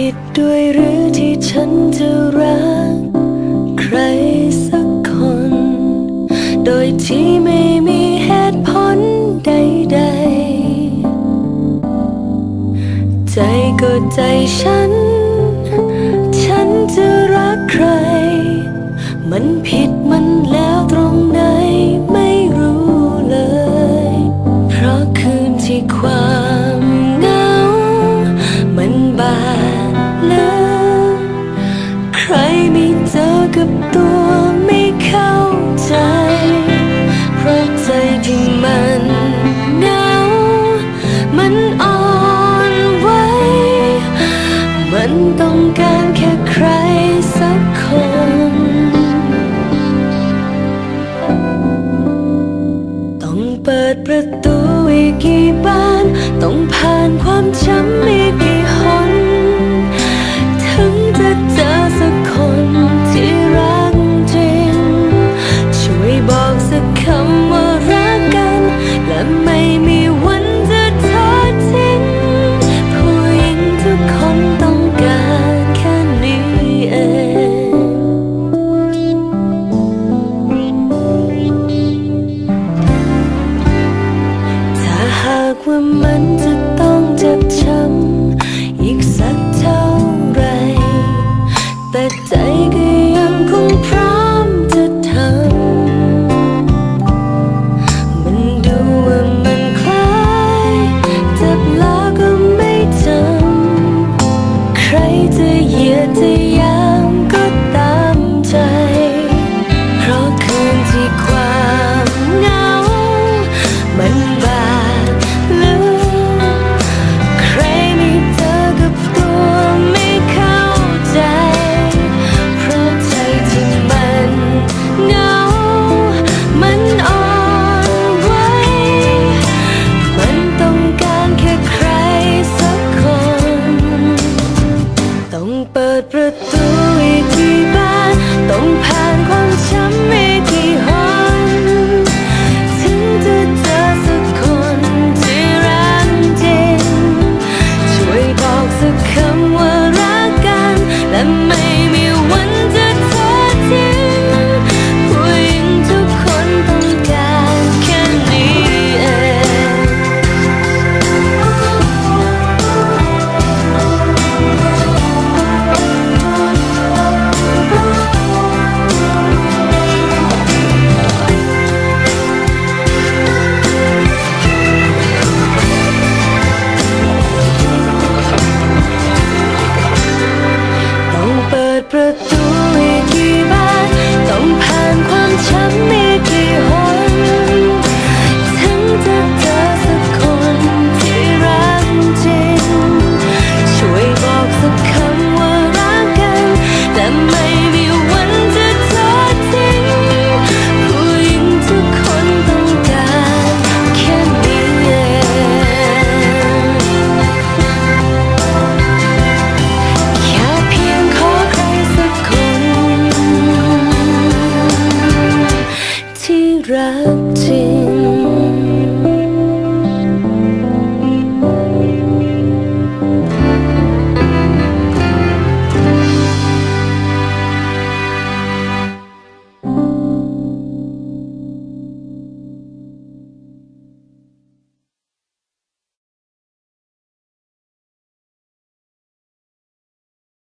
ผิดด้วยหรือที่ฉันจะรัก ใครสักคน โดยที่ไม่มีเหตุผลใดๆ ใจก็ใจฉัน ใครไม่เจอกับตัวไม่เข้าใจ เพราะใจที่มันเหงา มันอ่อนไหว มันต้องการแค่ใครสักคนต้องเปิดประตูอีกกี่บาน to you. through it. acting